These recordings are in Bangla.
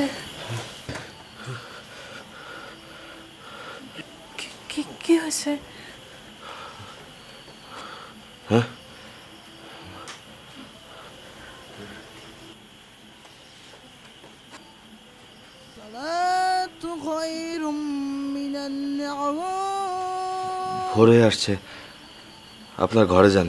আছে? কি হয়েছে? হ্যাঁ? ভোর হয়ে আসছে। আপনার ঘরে যান।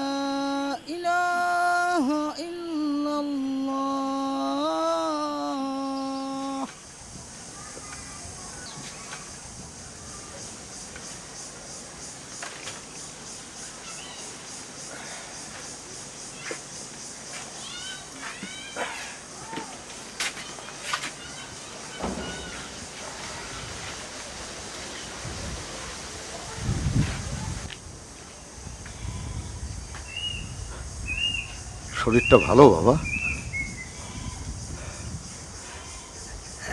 শরীরটা ভালো, বাবা?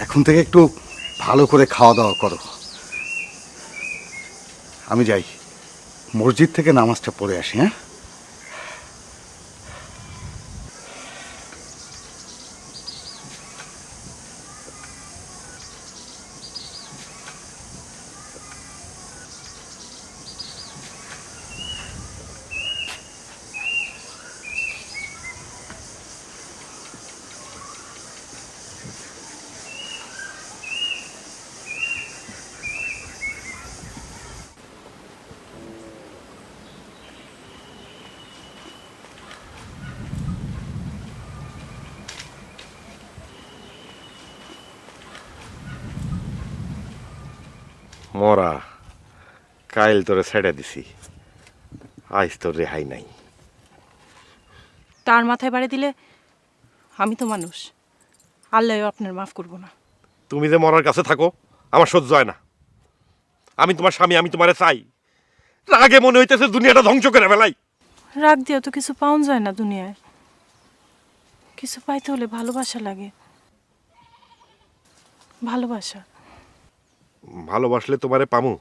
এখন থেকে একটু ভালো করে খাওয়া দাওয়া করো। আমি যাই। মসজিদ থেকে নামাজটা পড়ে আসি হ্যাঁ? মরা কাইল তোরে ছেড়ে দিছি। আজ তোর রেহাই নাই। তার মাথায় বাড়ি দিলে আমি তো মানুষ। আল্লাহ আপনার মাফ করব না। তুমি যে মরার কাছে থাকো আমার সহ্য হয় না। আমি তোমার স্বামী আমি তোমারে চাই। রাগে মনে হইতেছে দুনিয়াটা ধ্বংস করে ফেলাই। রাগ দিয়ে তো কিছু পাওয়া যায় না দুনিয়ায়। কিছু পাইতে হলে ভালোবাসা লাগে। ভালোবাসা। ভালোবাসলে তোমারে পামু?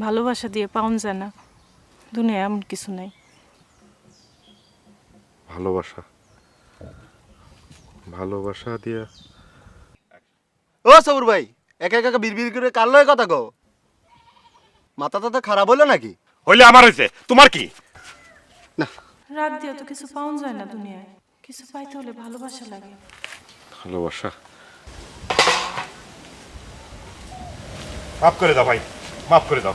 ভালোবাসা দিয়ে পাউন যায় না। দুনিয়ায় এমন কিছু নাই। ভালোবাসা। ভালোবাসা দিয়া ও সবুর ভাই একা একা বিড়বিড় করে কার লয় কথা কও? মাথা টাথা খারাপ হলো নাকি? হইলে আমার হয়েছে তোমার কি? না। রাগ দিয়ে তো কিছু পাওয়া যায় না দুনিয়ায়। কিছু পাইতে হলে ভালোবাসা লাগে। ভালোবাসা? মাফ করে দাও ভাই মাফ করে দাও।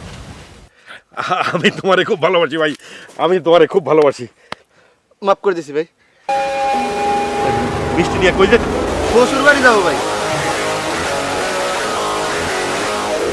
আমি তোমারে খুব ভালোবাসি ভাই আমি তোমারে খুব ভালোবাসি। মাফ করে দিছি ভাই। মিষ্টি নিয়ে কই যে শ্বশুর বাড়ি যাব ভাই।